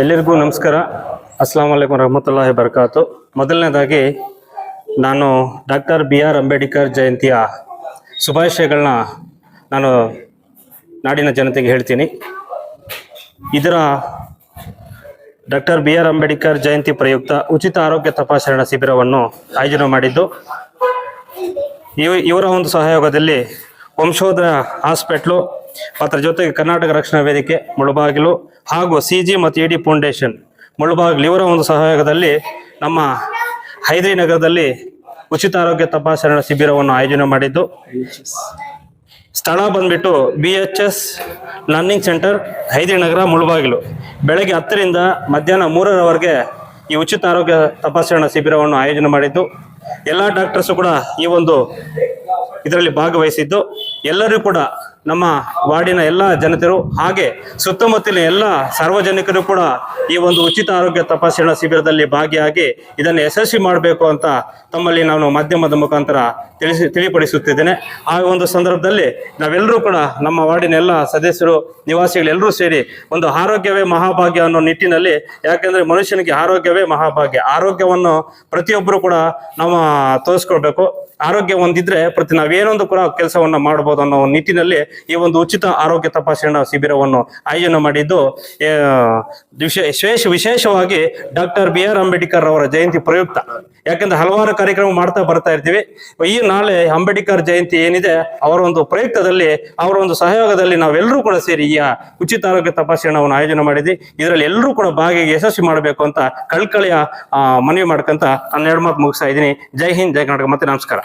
ಎಲ್ಲರಿಗೂ ನಮಸ್ಕಾರ. ಅಸ್ಲಾಂ ವಲೈಕುಮ್ ರಹಮತುಲ್ಲಾಹಿ ಬರ್ಕಾತು. ಮೊದಲನೇದಾಗಿ ನಾನು ಡಾಕ್ಟರ್ ಬಿ ಆರ್ ಅಂಬೇಡ್ಕರ್ ಜಯಂತಿಯ ಶುಭಾಶಯಗಳನ್ನ ನಾನು ನಾಡಿನ ಜನತೆಗೆ ಹೇಳ್ತೀನಿ. ಇದರ doctor B R Ambedkar Jayanti ಪ್ರಯುಕ್ತ ಉಚಿತ ಆರೋಗ್ಯ ತಪಾಸಣಾ ಶಿಬಿರವನ್ನು ಆಯೋಜನೆ ಮಾಡಿದ್ದು, ಇವ ಇವರ ಒಂದು ಸಹಯೋಗದಲ್ಲಿ ವಂಶೋದಯ ಹಾಸ್ಪಿಟ್ಲು ಅದರ ಜೊತೆಗೆ ಕರ್ನಾಟಕ ರಕ್ಷಣಾ ವೇದಿಕೆ, ಮುಳುಬಾಗಿಲು ಹಾಗೂ ಸಿ ಜಿ ಮತ್ತು ಇ ಡಿ ಫೌಂಡೇಶನ್. ಮುಳುಬಾಗಿಲು ಇವರ ಒಂದು ಸಹಯೋಗದಲ್ಲಿ ನಮ್ಮ ಹೈದರಿ ನಗರದಲ್ಲಿ ಉಚಿತ ಆರೋಗ್ಯ ತಪಾಸಣಾ ಶಿಬಿರವನ್ನು ಆಯೋಜನೆ ಮಾಡಿದ್ದು. ಸ್ಥಳ ಬಂದ್ಬಿಟ್ಟು B H S learning centre ನಗರ, ಮುಳುಬಾಗಿಲು. ಬೆಳಗ್ಗೆ ಹತ್ತರಿಂದ ಮಧ್ಯಾಹ್ನ ಮೂರರವರೆಗೆ ಈ ಉಚಿತ ಆರೋಗ್ಯ ತಪಾಸಣಾ ಶಿಬಿರವನ್ನು ಆಯೋಜನೆ ಮಾಡಿದ್ದು. ಎಲ್ಲ ಡಾಕ್ಟರ್ಸು ಕೂಡ ಈ ಒಂದು ಇದರಲ್ಲಿ ಭಾಗವಹಿಸಿದ್ದು. ಎಲ್ಲರೂ ಕೂಡ ನಮ್ಮ ವಾರ್ಡಿನ ಎಲ್ಲ ಜನತೆರು ಹಾಗೆ ಸುತ್ತಮುತ್ತಲಿನ ಎಲ್ಲ ಸಾರ್ವಜನಿಕರು ಕೂಡ ಈ ಒಂದು ಉಚಿತ ಆರೋಗ್ಯ ತಪಾಸಣಾ ಶಿಬಿರದಲ್ಲಿ ಭಾಗಿಯಾಗಿ ಇದನ್ನು ಯಶಸ್ವಿ ಮಾಡಬೇಕು ಅಂತ ತಮ್ಮಲ್ಲಿ ನಾನು ಮಾಧ್ಯಮದ ಮುಖಾಂತರ ತಿಳಿಸಿ ತಿಳಿಪಡಿಸುತ್ತಿದ್ದೇನೆ. ಆ ಒಂದು ಸಂದರ್ಭದಲ್ಲಿ ನಾವೆಲ್ಲರೂ ಕೂಡ ನಮ್ಮ ವಾರ್ಡಿನ ಎಲ್ಲ ಸದಸ್ಯರು ನಿವಾಸಿಗಳೆಲ್ಲರೂ ಸೇರಿ ಒಂದು ಆರೋಗ್ಯವೇ ಮಹಾಭಾಗ್ಯ ಅನ್ನೋ ನಿಟ್ಟಿನಲ್ಲಿ, ಯಾಕೆಂದರೆ ಮನುಷ್ಯನಿಗೆ ಆರೋಗ್ಯವೇ ಮಹಾಭಾಗ್ಯ. ಆರೋಗ್ಯವನ್ನು ಪ್ರತಿಯೊಬ್ಬರು ಕೂಡ ನಾವು ತೋರಿಸ್ಕೊಳ್ಬೇಕು. ಆರೋಗ್ಯ ಒಂದಿದ್ರೆ ಪ್ರತಿ ನಾವೇನೊಂದು ಕೂಡ ಕೆಲಸವನ್ನ ಮಾಡಬಹುದು ಅನ್ನೋ ನಿಟ್ಟಿನಲ್ಲಿ ಈ ಒಂದು ಉಚಿತ ಆರೋಗ್ಯ ತಪಾಸಣಾ ಶಿಬಿರವನ್ನು ಆಯೋಜನೆ ಮಾಡಿದ್ದು ವಿಶೇಷ, ವಿಶೇಷವಾಗಿ ಡಾಕ್ಟರ್ ಬಿ ಆರ್ ಅಂಬೇಡ್ಕರ್ ಅವರ ಜಯಂತಿ ಪ್ರಯುಕ್ತ. ಯಾಕಂದ್ರೆ ಹಲವಾರು ಕಾರ್ಯಕ್ರಮ ಮಾಡ್ತಾ ಬರ್ತಾ ಇರ್ತೀವಿ. ಈ ನಾಳೆ ಅಂಬೇಡ್ಕರ್ ಜಯಂತಿ ಏನಿದೆ, ಅವರ ಒಂದು ಪ್ರಯುಕ್ತದಲ್ಲಿ, ಅವರ ಒಂದು ಸಹಯೋಗದಲ್ಲಿ ನಾವೆಲ್ಲರೂ ಕೂಡ ಸೇರಿ ಈ ಉಚಿತ ಆರೋಗ್ಯ ತಪಾಸಣೆಯನ್ನು ಆಯೋಜನೆ ಮಾಡಿದ್ವಿ. ಇದರಲ್ಲಿ ಎಲ್ಲರೂ ಕೂಡ ಭಾಗಿಯಾಗಿ ಯಶಸ್ವಿ ಮಾಡಬೇಕು ಅಂತ ಕಳ್ಕಳಿಯ ಮನವಿ ಮಾಡ್ಕೊಂತ ಎರಡು ಮಾತು ಮುಗಿಸ್ತಾ ಇದ್ದೀನಿ. ಜೈ ಹಿಂದ್, ಜೈ ಕರ್ನಾಟಕ. ಮತ್ತೆ ನಮಸ್ಕಾರ.